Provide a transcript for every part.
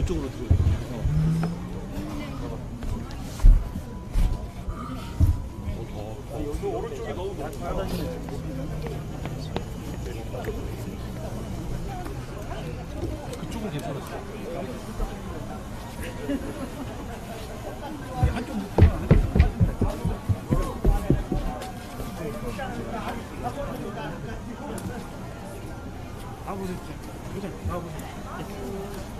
그쪽으로 들어. 그쪽은 괜찮았어. 가보세요. 보자. 가보세요.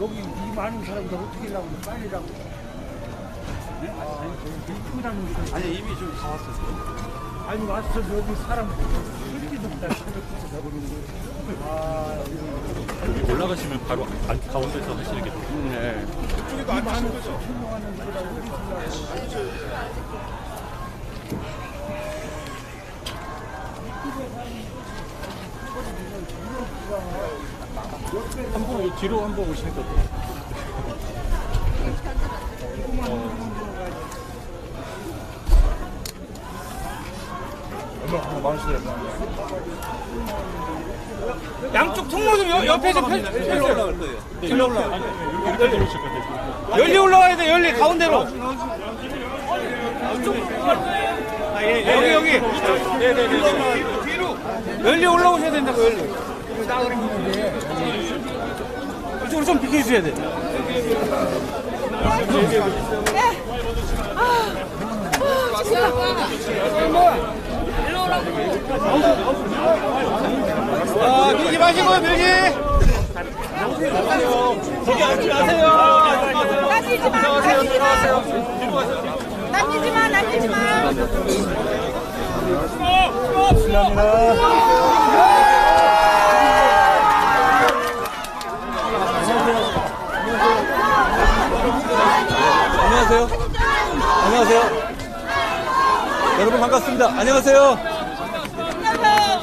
여기 이 많은 사람들 어떻게 나오는 빨리라고. 네? 아니, 저기 일꾼하는 거. 아니 이미 좀 다 왔어. 아니 왔어 여기 사람 가버리는 거. 아 여기 올라가시면 바로 안- 가운데서 하시는 게 좋아요. 네. 이 많은 설명하는 데다 한번 뒤로 한번 오시니까 또. 양쪽 통로 좀 옆- 옆에 좀 펼- 펼쳐요. 올라갈 거예요. 일로 올라. 아니, 이렇게 들어오실 것 같아요. 열리 올라와야 돼, 열리 가운데로. 아, 예, 예, 여기, 여기. 열리 올라오셔야 된다고, 열리. 이쪽으로 좀 비켜주셔야 돼. 아, 밀지 마시고요, 밀지. 저기 앉지 마세요. 남기지 마, 남기지 마. 남기지 마, 남기지 마. 안녕하세요. 안녕하세요. 여러분 반갑습니다. 안녕하세요.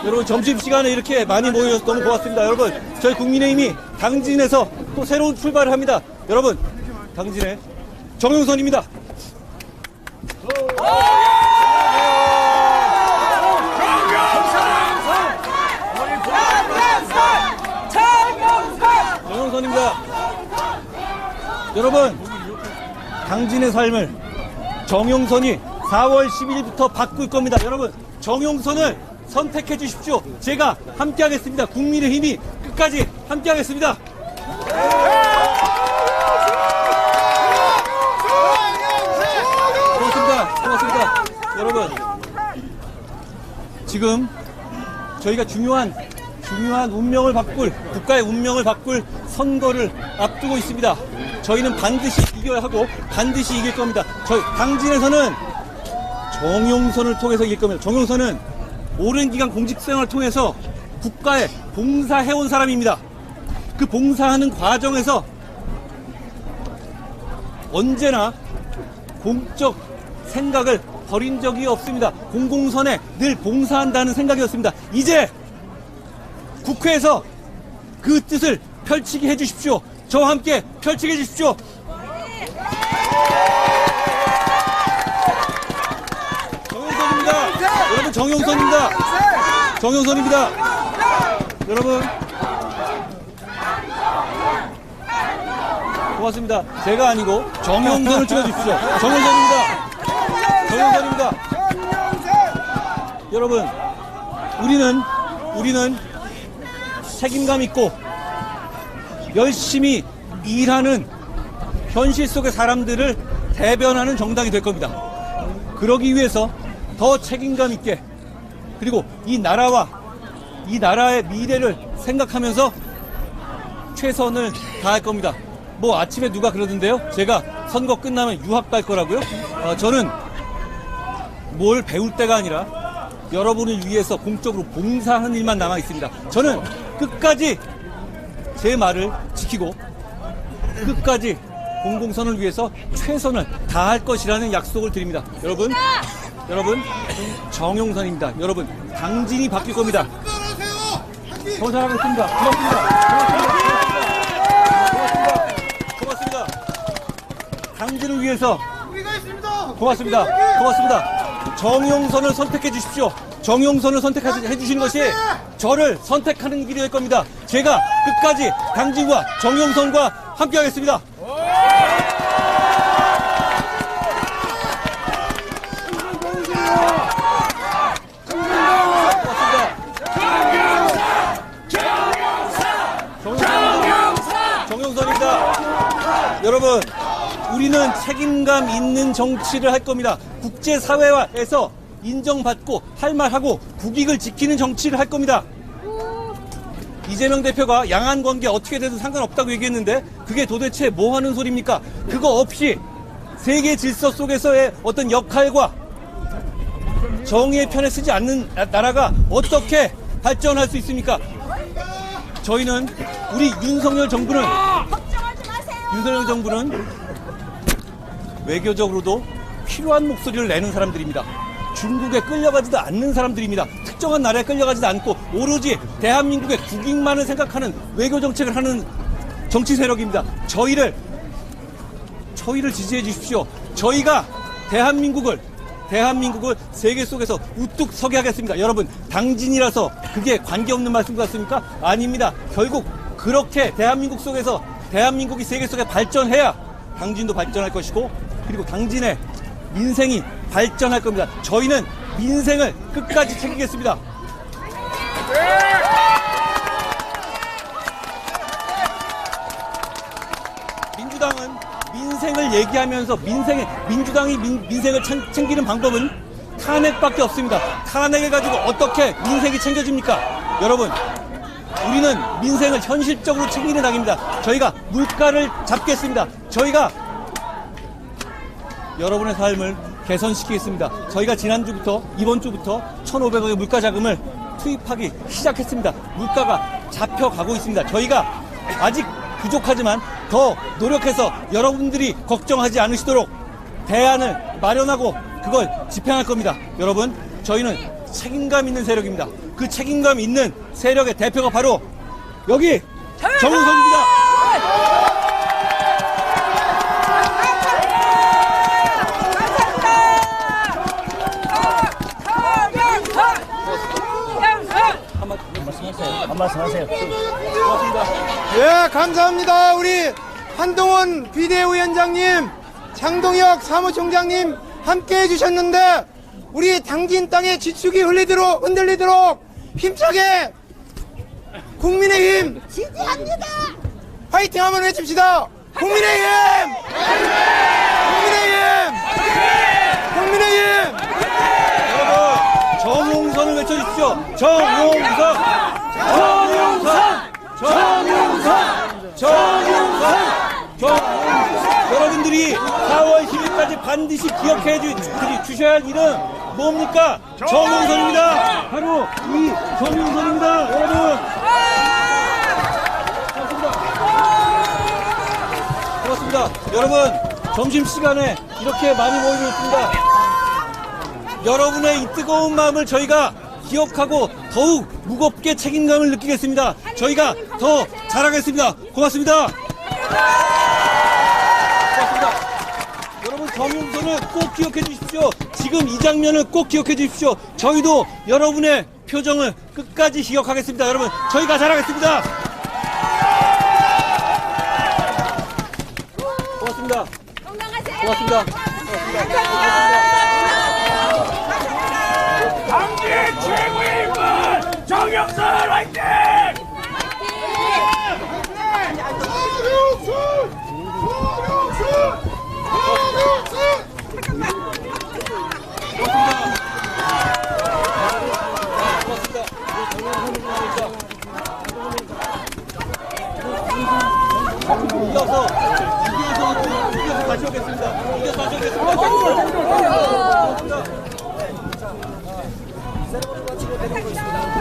여러분 점심시간에 이렇게 많이 모여주셔서 너무 고맙습니다. 여러분 저희 국민의힘이 당진에서 또 새로운 출발을 합니다. 여러분 당진의 정용선입니다. 정용선입니다. 여러분 당진의 삶을 정용선이 4월 10일부터 바꿀 겁니다. 여러분, 정용선을 선택해 주십시오. 제가 함께 하겠습니다. 국민의 힘이 끝까지 함께 하겠습니다. 고맙습니다. 고맙습니다. 여러분, 지금 저희가 중요한 중요한 운명을 바꿀 국가의 운명을 바꿀 선거를 앞두고 있습니다. 저희는 반드시 이겨야 하고 반드시 이길 겁니다. 저희 당진에서는 정용선을 통해서 이길 겁니다. 정용선은 오랜 기간 공직 생활을 통해서 국가에 봉사해온 사람입니다. 그 봉사하는 과정에서 언제나 공적 생각을 버린 적이 없습니다. 공공선에 늘 봉사한다는 생각이었습니다. 이제 국회에서 그 뜻을 펼치게 해주십시오. 저와 함께 펼치게 해주십시오. 정용선입니다. 정용선입니다. 여러분 고맙습니다. 제가 아니고 정용선을 찍어주십시오. 정용선입니다. 정용선입니다. 여러분 우리는 우리는 책임감 있고 열심히 일하는 현실 속의 사람들을 대변하는 정당이 될 겁니다. 그러기 위해서 더 책임감 있게 그리고 이 나라와 이 나라의 미래를 생각하면서 최선을 다할 겁니다. 뭐 아침에 누가 그러던데요? 제가 선거 끝나면 유학 갈 거라고요? 어, 저는 뭘 배울 때가 아니라 여러분을 위해서 공적으로 봉사하는 일만 남아 있습니다. 저는 끝까지 제 말을 지키고 끝까지 공공선을 위해서 최선을 다할 것이라는 약속을 드립니다. 여러분, 여러분, 정용선입니다. 여러분, 당진이 바뀔 겁니다. 더 잘하겠습니다. 고맙습니다. 고맙습니다. 고맙습니다. 당진을 위해서 고맙습니다. 고맙습니다. 정용선을 선택해 주십시오. 정용선을 선택해 주시는 것이 저를 선택하는 길이 될 겁니다. 제가 끝까지 당진과 정용선과 함께 하겠습니다. 정용선입니다. 여러분, 우리는 책임감 있는 정치를 할 겁니다. 국제사회에서 인정받고 할 말하고 국익을 지키는 정치를 할 겁니다. 이재명 대표가 양안 관계 어떻게 되든 상관없다고 얘기했는데 그게 도대체 뭐 하는 소리입니까? 그거 없이 세계 질서 속에서의 어떤 역할과 정의의 편에 쓰지 않는 나- 나라가 어떻게 발전할 수 있습니까? 저희는 우리 윤석열 정부는. 윤석열 정부는 외교적으로도 필요한 목소리를 내는 사람들입니다. 중국에 끌려가지도 않는 사람들입니다. 특정한 나라에 끌려가지도 않고 오로지 대한민국의 국익만을 생각하는 외교 정책을 하는 정치 세력입니다. 저희를 저희를 지지해 주십시오. 저희가 대한민국을 대한민국을 세계 속에서 우뚝 서게 하겠습니다. 여러분, 당진이라서 그게 관계없는 말씀 같습니까? 아닙니다. 결국 그렇게 대한민국 속에서 대한민국이 세계 속에 발전해야 당진도 발전할 것이고 그리고 당진의 민생이 발전할 겁니다. 저희는 민생을 끝까지 챙기겠습니다. 민주당은 민생을 얘기하면서 민생의 민주당이 민, 민생을 챙- 챙기는 방법은 탄핵밖에 없습니다. 탄핵을 가지고 어떻게 민생이 챙겨집니까? 여러분, 우리는 민생을 현실적으로 챙기는 당입니다. 저희가 물가를 잡겠습니다. 저희가 여러분의 삶을 개선시키겠습니다. 저희가 지난주부터 이번 주부터 1,500억의 물가 자금을 투입하기 시작했습니다. 물가가 잡혀가고 있습니다. 저희가 아직 부족하지만 더 노력해서 여러분들이 걱정하지 않으시도록 대안을 마련하고 그걸 집행할 겁니다. 여러분, 저희는 책임감 있는 세력입니다. 그 책임감 있는 세력의 대표가 바로 여기 정우선입니다. 예, 감사합니다. 우리 한동훈 비대위원장님, 장동혁 사무총장님 함께 해주셨는데, 우리 당진 땅의 지축이 흘리도록, 흔들리도록 힘차게 국민의힘 지지합니다. 화이팅 한번 외칩시다. 국민의힘! 국민의힘! 국민의힘! 여러분 정용선을 외쳐주십시오. 정용선, 정용선, 정용선, 정용선, 정용선. 여러분들이 4월 10일까지 반드시 기억해 주, 주- 주 셔야 할 일은 뭡니까? 정용선입니다. 바로 이 정용선입니다. 여러분. 고맙습니다. 여러분 점심시간에 이렇게 많이 모여주셨습니다. 여러분의 이 뜨거운 마음을 저희가 기억하고 더욱 무겁게 책임감을 느끼겠습니다. 저희가 더 잘하겠습니다. 고맙습니다. 여러분 정용선을 꼭 기억해 주십시오. 지금 이 장면을 꼭 기억해 주십시오. 저희도 여러분의 표정을 끝까지 기억하겠습니다. 여러분 저희가 잘하겠습니다. 고맙습니다. 건강하세요. 고맙습니다. 당진 최고의 인물 정영선 화이팅! 이어서 이겨서 이겨서 다시 오겠습니다. 이겨서 다시 오겠습니다. 오! 오! 오!